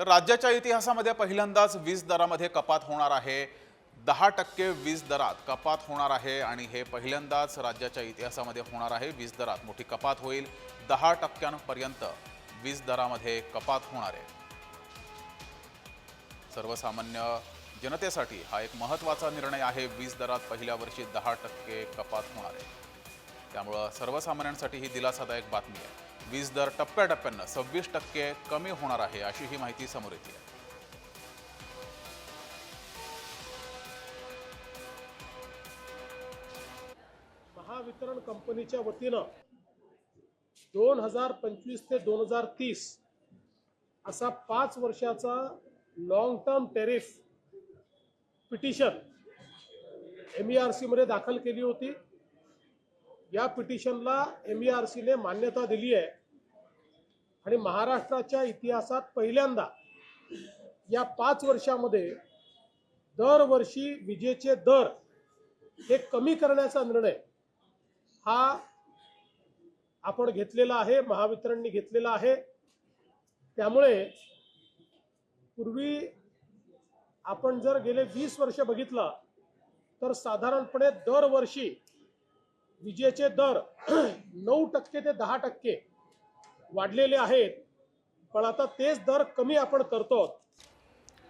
तर राज्याच्या इतिहासामध्ये पहिल्यांदाच वीज दरामध्ये कपात होणार आहे. दहा टक्के वीज दरात कपात होणार आहे आणि हे पहिल्यांदाच राज्याच्या इतिहासामध्ये होणार आहे. वीज दरात मोठी कपात होईल. दहा टक्क्यांपर्यंत वीज दरामध्ये कपात होणार आहे. सर्वसामान्य जनतेसाठी हा एक महत्त्वाचा निर्णय आहे. वीज दरात पहिल्या वर्षी दहा टक्के कपात होणार आहे. त्यामुळं सर्वसामान्यांसाठी ही दिलासादायक बातमी आहे. वीज दर टप्प्याटप्प्यानं सव्वीस टक्के कमी होणार आहे अशी ही माहिती समोर येते. आहे महावितरण कंपनीच्या वतीनं दोन हजार पंचवीस ते दोन हजार तीस असा पाच वर्षाचा long term tariff petition M E R सीमध्ये दाखल केली होती. या पिटिशनला एम ई आर सीने मान्यता दिली आहे. आणि महाराष्ट्राच्या इतिहासात पहिल्यांदा या पाच वर्षामध्ये दरवर्षी विजेचे दर हे कमी करण्याचा निर्णय हा आपण घेतलेला आहे महावितरणने घेतलेला आहे. त्यामुळे पूर्वी आपण जर गेले वीस वर्ष बघितलं तर साधारणपणे दरवर्षी विजेचे दर नऊ टक्के ते दहा टक्के वाढलेले आहेत. पण आता तेच दर कमी आपण करतो